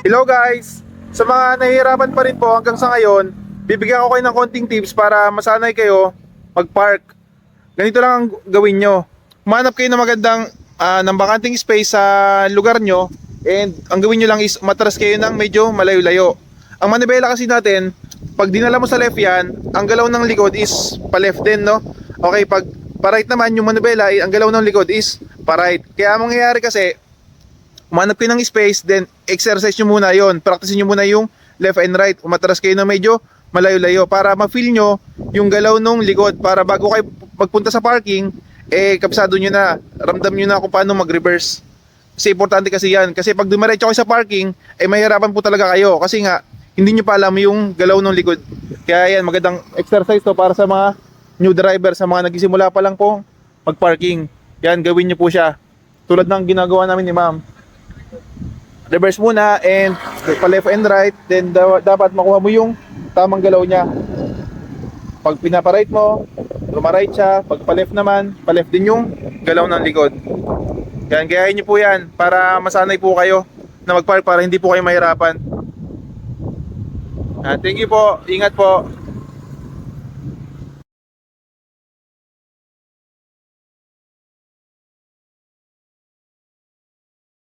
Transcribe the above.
Hello guys! Sa mga nahihirapan pa rin po hanggang sa ngayon, bibigyan ko kayo ng konting tips para masanay kayo mag-park. Ganito lang ang gawin nyo. Manap kayo ng magandang ah, ng bakanting space sa lugar nyo and ang gawin nyo lang is matras kayo ng medyo malayo-layo. Ang manibela kasi natin, pag dinala mo sa left yan, ang galaw ng likod is pa-left din, no? Okay, pag pa-right naman yung manibela, eh, ang galaw ng likod is pa-right. Kaya ang mangyayari kasi, Umanap kayo ng space, then exercise nyo muna yon Practice nyo muna yung left and right. Umatras kayo na medyo malayo-layo para ma-feel nyo yung galaw nung likod para bago kayo magpunta sa parking, eh kapsado nyo na, ramdam nyo na kung paano mag-reverse. Kasi importante kasi yan. Kasi pag dumiretso kayo sa parking, eh mahirapan po talaga kayo. Kasi nga, hindi nyo pa alam yung galaw ng likod. Kaya yan, magandang exercise to para sa mga new driver, sa mga nagisimula pa lang po mag-parking. Yan, gawin nyo po siya. Tulad ng ginagawa namin ni ma'am reverse muna and pa left and right then daw- dapat makuha mo yung tamang galaw niya. Pag pinapa-right mo lumaright siya. Pag pa left naman pa left din yung galaw ng likod. Yan gayahin niyo po yan para masanay po kayo na mag-park para hindi po kayo mahirapan. Ah, thank you po. Ingat po